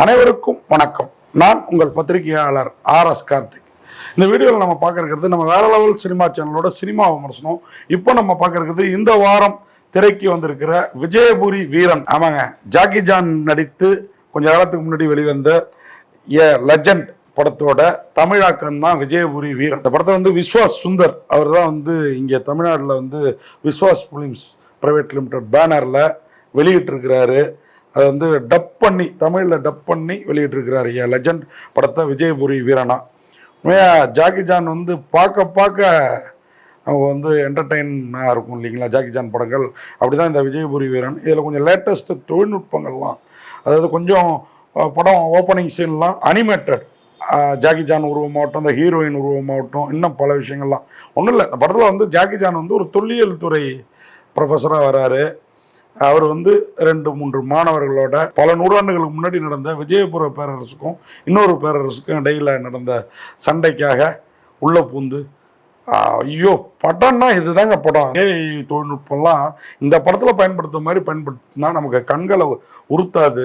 அனைவருக்கும் வணக்கம். நான் உங்கள் பத்திரிகையாளர் ஆர் எஸ் கார்த்திக். இந்த வீடியோவில் நம்ம பார்க்கறது நம்ம வேற லெவல் சினிமா சேனலோட சினிமா விமர்சனம். இப்போ நம்ம பார்க்கறது இந்த வாரம் திரைக்கு வந்திருக்கிற விஜயபுரி வீரன். ஆமாங்க ஜாக்கி ஜான் நடித்து கொஞ்ச காலத்துக்கு முன்னாடி வெளிவந்த ஏ லெஜண்ட் படத்தோட தமிழாக்கம் தான் விஜயபுரி வீரன். இந்த படத்தை வந்து விஸ்வாஸ் சுந்தர் அவர் தான் வந்து இங்கே தமிழ்நாட்டில் வந்து விஸ்வாஸ் ஃபிலிம்ஸ் ப்ரைவேட் லிமிடெட் பேனரில் வெளியிட்டிருக்கிறாரு. அதை வந்து டப் பண்ணி தமிழில் டப் பண்ணி வெளியிட்டிருக்கிறார் ஏ லெஜண்ட் படத்தை விஜயபுரி வீரனா. உண்மையாக ஜாக்கி ஜான் வந்து பார்க்க பார்க்க அவங்க வந்து என்டர்டெயினாக இருக்கும் இல்லைங்களா ஜாக்கி ஜான் படங்கள். அப்படி தான் இந்த விஜயபுரி வீரன். இதில் கொஞ்சம் லேட்டஸ்ட்டு தொழில்நுட்பங்கள்லாம் அதாவது கொஞ்சம் படம் ஓப்பனிங் சீன்லாம் அனிமேட்டட் ஜாக்கி ஜான் உருவமாகட்டும் இந்த ஹீரோயின் உருவமாகட்டும் இன்னும் பல விஷயங்கள்லாம். ஒன்றும் இல்லை இந்த படத்தில் வந்து ஜாக்கி ஜான் வந்து ஒரு தொல்லியல் துறை ப்ரொஃபஸராக வராரு. அவர் வந்து ரெண்டு மூன்று மாணவர்களோட பல நூறாண்டுகளுக்கு முன்னாடி நடந்த விஜயபுர பேரரசுக்கும் இன்னொரு பேரரசுக்கும் இடையில் நடந்த சண்டைக்காக உள்ள பூந்து ஐயோ படம்னா இதுதாங்க படம். ஏஐ தொழில்நுட்பம்லாம் இந்த படத்தில் பயன்படுத்த மாதிரி பயன்படுத்தினா நமக்கு கண்களை உறுத்தாது.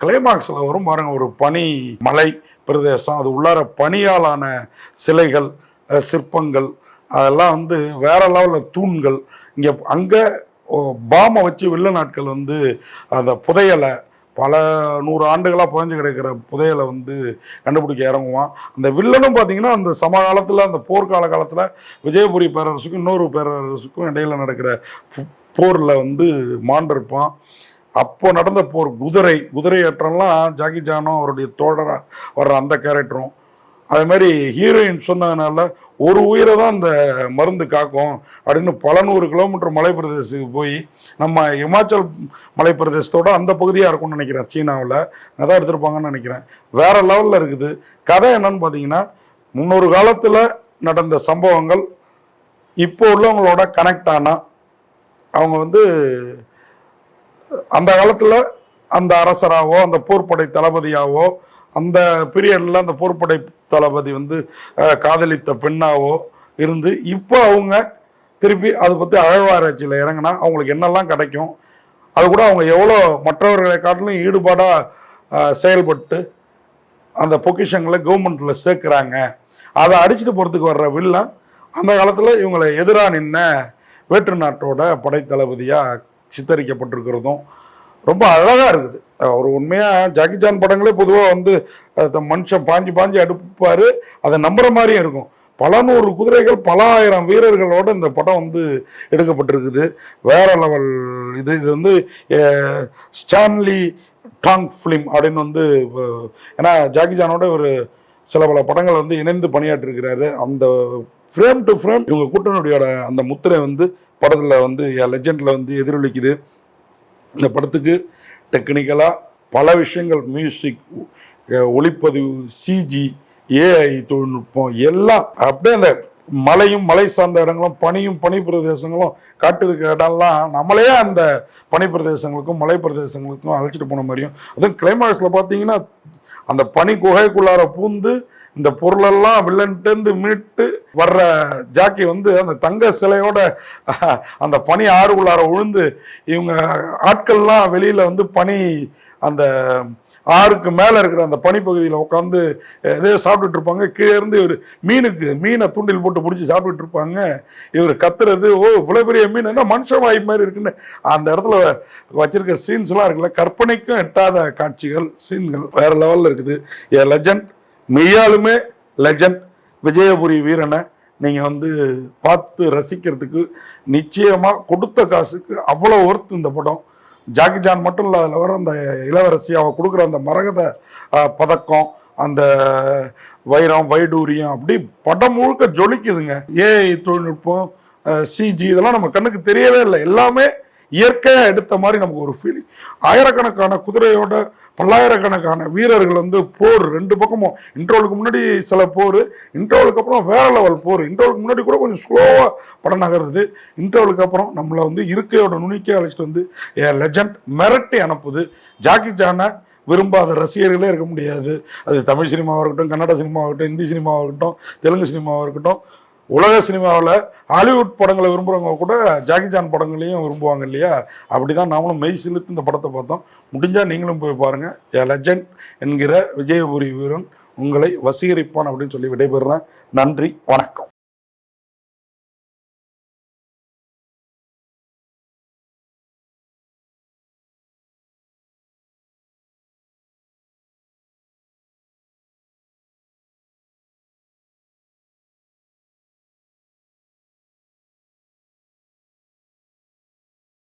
கிளைமாக்ஸில் வரும் பாருங்க ஒரு பனி மலை பிரதேசம் அது உள்ளார பனியாலான சிலைகள் சிற்பங்கள் அதெல்லாம் வந்து வேற லெவலில் தூண்கள். இங்கே அங்கே பாமை வச்சு வெள்ள நாட்கள் வந்து அந்த புதையலை பல நூறு ஆண்டுகளாக புதைஞ்சு கிடைக்கிற புதையலை வந்து கண்டுபிடிக்க இறங்குவான். அந்த வில்லனும் பார்த்தீங்கன்னா அந்த சமகாலத்தில் அந்த போர்க்கால காலத்தில் விஜயபுரி பேரரசுக்கும் இன்னொரு பேரரசுக்கும் இடையில் நடக்கிற போரில் வந்து மாண்டிருப்பான். அப்போ நடந்த போர் குதிரை குதிரை ஏற்றம்லாம் ஜாக்கி ஜானும் அவருடைய தோழராக வர்ற அந்த கேரக்டரும் அதே மாதிரி ஹீரோயின் சொன்னதுனால ஒரு உயிரை தான் அந்த மருந்து காக்கும். அப்படின்னு பல நூறு கிலோமீட்டர் மலை பிரதேசத்துக்கு போய் நம்ம இமாச்சல் மலை பிரதேசத்தோட அந்த பகுதியாக இருக்கும்னு நினைக்கிறேன் சீனாவில். அதான் எடுத்திருப்பாங்கன்னு நினைக்கிறேன். வேற லெவலில் இருக்குது. கதை என்னன்னு பார்த்தீங்கன்னா முன்னொரு காலத்தில் நடந்த சம்பவங்கள் இப்போ உள்ளவங்களோட கனெக்ட் ஆனால் அவங்க வந்து அந்த காலத்தில் அந்த அரசராகவோ அந்த போர்ப்படை தளபதியாகவோ அந்த பீரியடில் அந்த போர்ப்படை தளபதி வந்து காதலித்த பெண்ணாவோ இருந்து இப்போ அவங்க திருப்பி அதை பற்றி அழவாராய்ச்சியில் இறங்கினா அவங்களுக்கு என்னெல்லாம் கிடைக்கும்? அது கூட அவங்க எவ்வளோ மற்றவர்களை காட்டிலும் ஈடுபாடாக செயல்பட்டு அந்த பொக்கிஷங்களை கவர்மெண்ட்டில் சேர்க்குறாங்க. அதை அடிச்சுட்டு போகிறதுக்கு வர்ற வில்லன் அந்த காலத்தில் இவங்களை எதிராக நின்ன வேற்று நாட்டோட படைத்தளபதியாக சித்தரிக்கப்பட்டிருக்கிறதும் ரொம்ப அழகாக இருக்குது. அவர் உண்மையாக ஜாக்கி ஜான் படங்களே பொதுவாக வந்து மனுஷன் பாஞ்சு பாஞ்சு அடுப்பார். அதை நம்புகிற மாதிரியும் இருக்கும். பல நூறு குதிரைகள் பல ஆயிரம் வீரர்களோட இந்த படம் வந்து எடுக்கப்பட்டிருக்குது. வேற லெவல். இது இது வந்து ஸ்டான்லி டாங் ஃபிலிம் அப்படின்னு வந்து ஏன்னா ஜாக்கி ஜானோட ஒரு சில பல படங்கள் வந்து இணைந்து பணியாற்றிருக்கிறாரு. அந்த ஃப்ரேம் டு ஃப்ரேம் இவங்க கூட்டணியோட அந்த முத்திரை வந்து படத்தில் வந்து லெஜெண்டில் வந்து எதிரொலிக்குது. இந்த படத்துக்கு டெக்னிக்கலாக பல விஷயங்கள் மியூசிக் ஒளிப்பதிவு சிஜி ஏஐ தொழில்நுட்பம் எல்லாம் அப்படியே அந்த மலையும் மலை சார்ந்த இடங்களும் பனியும் பனி பிரதேசங்களும் காட்டு இருக்கிற இடம்லாம் நம்மளே அந்த பனி பிரதேசங்களுக்கும் மலை பிரதேசங்களுக்கும் அழைச்சிட்டு போன மாதிரியும். அதுவும் கிளைமேக்ஸில் பார்த்தீங்கன்னா அந்த பனி குகைக்குள்ளார பூந்து இந்த பொருளெல்லாம் வில்லன்ட்டேருந்து மீட்டு வர்ற ஜாக்கி வந்து அந்த தங்க சிலையோட அந்த பனி ஆறுக்குள்ளார விழுந்து இவங்க ஆட்கள்லாம் வெளியில் வந்து பனி அந்த ஆறுக்கு மேலே இருக்கிற அந்த பனிப்பகுதியில் உட்காந்து எதையோ சாப்பிட்டுட்டு இருப்பாங்க. கீழே இருந்து இவர் மீனுக்கு மீனை தூண்டில் போட்டு பிடிச்சி சாப்பிட்டுட்டு இருப்பாங்க. இவர் கத்துறது ஓ இவ்வளோ பெரிய மீன் என்ன மனுஷன் வாய் மாதிரி இருக்குன்னு. அந்த இடத்துல வச்சிருக்க சீன்ஸ்லாம் இருக்குல்ல கற்பனைக்கும் எட்டாத காட்சிகள் சீன்கள் வேறு லெவலில் இருக்குது. ஏ லெஜண்ட் மெய்யாலுமே லெஜண்ட் விஜயபுரி வீரனை நீங்கள் வந்து பார்த்து ரசிக்கிறதுக்கு நிச்சயமாக கொடுத்த காசுக்கு அவ்வளோ ஒர்த் இந்த படம். ஜாக்கி ஜான் மட்டும் இல்லை அதில் வர அந்த இளவரசி அவள் கொடுக்குற அந்த மரகத பதக்கம் அந்த வைரம் வைடூரியம் அப்படி படம் முழுக்க ஜொலிக்குதுங்க. ஏஐ தொழில்நுட்பம் சிஜி இதெல்லாம் நம்ம கண்ணுக்கு தெரியவே இல்லை. எல்லாமே இயற்கையாக எடுத்த மாதிரி நமக்கு ஒரு ஃபீலிங் ஆயிரக்கணக்கான குதிரையோட பல்லாயிரக்கணக்கான வீரர்கள் வந்து போர் ரெண்டு பக்கமும். இன்ட்ரோலுக்கு முன்னாடி சில போர் இன்ட்ரோலுக்கு அப்புறம் வேற லெவல் போர். இன்ட்ரோலுக்கு முன்னாடி கூட கொஞ்சம் ஸ்லோவாக படம் நகருது. இன்ட்ரோலுக்கு அப்புறம் நம்மளை வந்து இருக்கையோட நுணுக்கே அழைச்சிட்டு வந்து ஏ லெஜண்ட் மிரட்டி அனுப்புது. ஜாக்கி ஜானை விரும்பாத ரசிகர்களே இருக்க முடியாது. அது தமிழ் சினிமாவாக இருக்கட்டும் கன்னட சினிமாவாக இருக்கட்டும் ஹிந்தி சினிமாவாக இருக்கட்டும் தெலுங்கு சினிமாவாக இருக்கட்டும் உலக சினிமாவில் ஹாலிவுட் படங்களை விரும்புகிறவங்க கூட ஜாக்கி ஜான் படங்களையும் விரும்புவாங்க இல்லையா? அப்படி தான் நாமளும் மெய் சிலுத்து இந்த படத்தை பார்த்தோம். முடிஞ்சால் நீங்களும் போய் பாருங்கள் ஏ லெஜண்ட் என்கிற விஜயபுரி வீரன் உங்களை வசீகரிப்பான் அப்படின்னு சொல்லி விடைபெறுறேன். நன்றி. வணக்கம்.